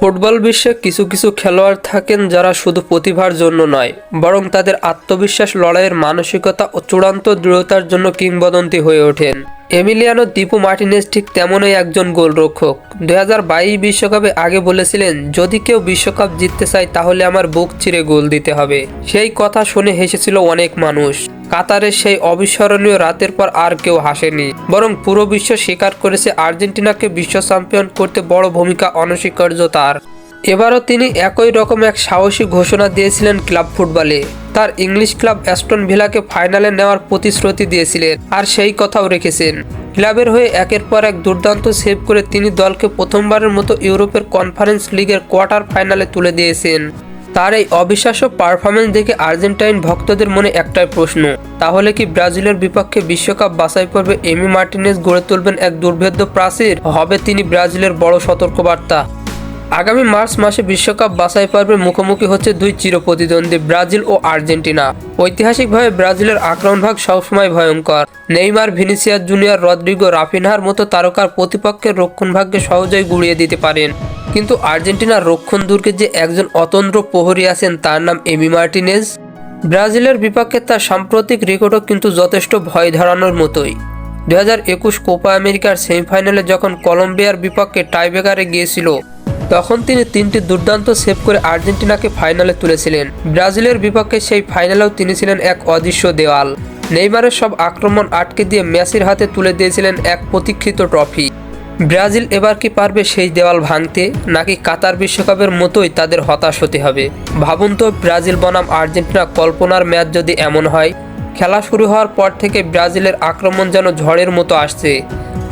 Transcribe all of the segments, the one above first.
Football বিশ্বে কিছু কিছু খেলোয়াড় থাকেন যারা শুধু প্রতিভার জন্য নয়, বরং তাদের আত্মবিশ্বাস, লড়াইয়ের মানসিকতা ও চূড়ান্ত দৃঢ়তার জন্য কিংবদন্তি হয়ে ওঠেন। এমিলিয়ানো দীপু মার্টিনেস ঠিক তেমনই একজন গোলরক্ষক। দু হাজার বিশ্বকাপে আগে বলেছিলেন, যদি কেউ বিশ্বকাপ জিততে চায়, তাহলে আমার বুক চিরে গোল দিতে হবে। সেই কথা শুনে হেসেছিল অনেক মানুষ। কাতারের সেই অবিস্মরণীয় রাতের পর আর কেউ হাসেনি। বরং পুরো বিশ্ব স্বীকার করেছে আর্জেন্টিনাকে বিশ্ব চ্যাম্পিয়ন করতে বড় ভূমিকা অনস্বীকার্য তার। এবারও তিনি একই রকম এক সাহসী ঘোষণা দিয়েছিলেন ক্লাব ফুটবলে। তার ইংলিশ ক্লাব অ্যাস্টন ভিলাকে ফাইনালে নেওয়ার প্রতিশ্রুতি দিয়েছিলেন আর সেই কথাও রেখেছেন। ক্লাবের হয়ে একের পর এক দুর্দান্ত সেভ করে তিনি দলকে প্রথমবারের মতো ইউরোপের কনফারেন্স লিগের কোয়ার্টার ফাইনালে তুলে দিয়েছেন। তার এই অবিশ্বাস্য পারফরমেন্স দেখে আর্জেন্টাইন ভক্তদের মনে একটাই প্রশ্ন, তাহলে কি ব্রাজিলের বিপক্ষে বিশ্বকাপ বাছাই পর্বে এমি মার্টিনেস গড়ে তুলবেন এক দুর্ভেদ্য প্রাচীর? হবে তিনি ব্রাজিলের বড় সতর্কবার্তা। আগামী মার্চ মাসে বিশ্বকাপ বাছাই পর্বে মুখোমুখি হচ্ছে দুই চিরপ্রতিদ্বন্দ্বী ব্রাজিল ও আর্জেন্টিনা। ঐতিহাসিকভাবে ব্রাজিলের আক্রমণ ভাগ সবসময় ভয়ঙ্কর। নেইমার, ভিনিসিয়াস জুনিয়র, রদ্রিগো, রাফিনহার মতো তারকার প্রতিপক্ষের রক্ষণ ভাগ্যে সহজেই গুড়িয়ে দিতে পারেন। কিন্তু আর্জেন্টিনার রক্ষণ দুর্গে যে একজন অতন্দ্র প্রহরী আছেন তার নাম এমি মার্টিনেজ। ব্রাজিলের বিপক্ষে তার সাম্প্রতিক রেকর্ডও কিন্তু যথেষ্ট ভয় ধরানোর মতোই। দু হাজার একুশ কোপা আমেরিকার সেমিফাইনালে যখন কলম্বিয়ার বিপক্ষে টাইব্রেকারে গিয়েছিল তখন তিনি তিনটি দুর্দান্ত সেভ করে আর্জেন্টিনাকে ফাইনালে তুলেছিলেন। ব্রাজিলের বিপক্ষে সেই ফাইনালেও তিনি ছিলেন এক অদৃশ্য দেওয়াল। নেইমারের সব আক্রমণ আটকে দিয়ে মেসির হাতে তুলে দিয়েছিলেন এক প্রতীক্ষিত ট্রফি। ব্রাজিল এবার কি পারবে সেই দেওয়াল ভাঙতে, নাকি কাতার বিশ্বকাপের মতোই তাদের হতাশ হতে হবে? ভাবুন তো, ব্রাজিল বনাম আর্জেন্টিনা কল্পনার ম্যাচ যদি এমন হয়, খেলা শুরু হওয়ার পর থেকে ব্রাজিলের আক্রমণ যেন ঝড়ের মতো আসছে।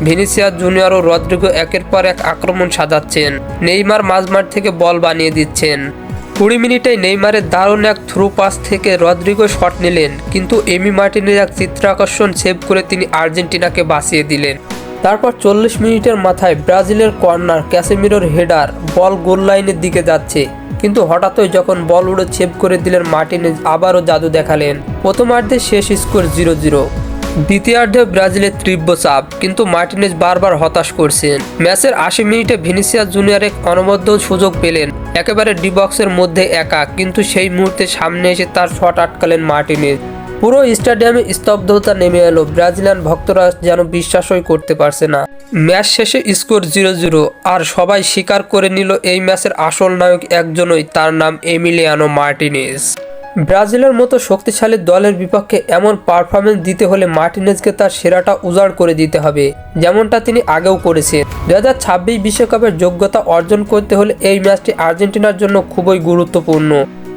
ভিনিসিয়াস জুনিয়র ও রদ্রিগো একের পর এক আক্রমণ সাজাচ্ছেন। নেইমার মাঝমাঠ থেকে বল বানিয়ে দিচ্ছেন। কুড়ি মিনিটে নেইমারের দারুণ এক থ্রু পাস থেকে রদ্রিগো শট নিলেন, কিন্তু এমি মার্টিনের এক চিত্রাকর্ষণ সেভ করে তিনি আর্জেন্টিনাকে বাঁচিয়ে দিলেন। তারপর চল্লিশ মিনিটের মাথায় ব্রাজিলের কর্নার ক্যাসেমিরোর হেডার বল গোল লাইনের দিকে যাচ্ছে, কিন্তু হঠাৎই যখন বল উড়ে সেভ করে দিলেন মার্টিনেজ, আবারও জাদু দেখালেন। প্রথমার্ধে শেষ স্কোর জিরো জিরো। দ্বিতীয়ার্ধে ব্রাজিলের তীব্র চাপ, কিন্তু মার্টিনেজ বারবার হতাশ করছেন। ম্যাচের আশি মিনিটে ভিনিসিয়াস জুনিয়র এক অনবদ্য সুযোগ পেলেন। একেবারে ডি বক্সের মধ্যে একা, কিন্তু সেই মুহূর্তে সামনে এসে তার শট আটকালেন মার্টিনেজ। পুরো স্টেডিয়ামে স্তব্ধতা নেমে এলো। ব্রাজিলিয়ান ভক্তরা যেন বিশ্বাসই করতে পারছে না। ম্যাচ শেষে স্কোর জিরো জিরো আর সবাই স্বীকার করে নিল এই ম্যাচের আসল নায়ক একজনই, তার নাম এমিলিয়ানো মার্টিনেজ। ব্রাজিলের মতো শক্তিশালী দলের বিপক্ষে এমন পারফরমেন্স দিতে হলে মার্টিনেজকে তার সেরাটা উজাড় করে দিতে হবে, যেমনটা তিনি আগেও করেছেন। দু হাজার ছাব্বিশ বিশ্বকাপের যোগ্যতা অর্জন করতে হলে এই ম্যাচটি আর্জেন্টিনার জন্য খুবই গুরুত্বপূর্ণ।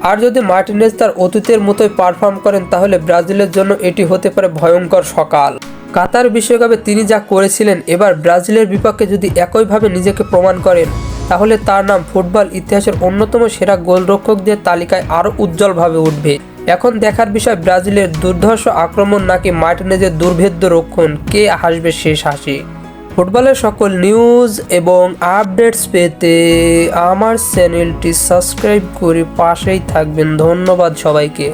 আর যদি মার্টিনেজ তার অতীতের মতোই পারফর্ম করেন, তাহলে ব্রাজিলের জন্য এটি হতে পারে ভয়ঙ্কর সকাল। কাতার বিশ্বকাপে তিনি যা করেছিলেন, এবার ব্রাজিলের বিপক্ষে যদি একইভাবে নিজেকে প্রমাণ করেন তাহলে তার নাম ফুটবল ইতিহাসের অন্যতম সেরা গোলরক্ষকদের তালিকায় আরও উজ্জ্বলভাবে উঠবে। এখন দেখার বিষয় ব্রাজিলের দুর্ধর্ষ আক্রমণ নাকি মার্টিনেজের দুর্ভেদ্য রক্ষণ? কে হাসবে শেষ হাসি? ফুটবলের সকল নিউজ এবং আপডেটস পেতে আমার চ্যানেলটি সাবস্ক্রাইব করে পাশেই থাকবেন। ধন্যবাদ সবাইকে।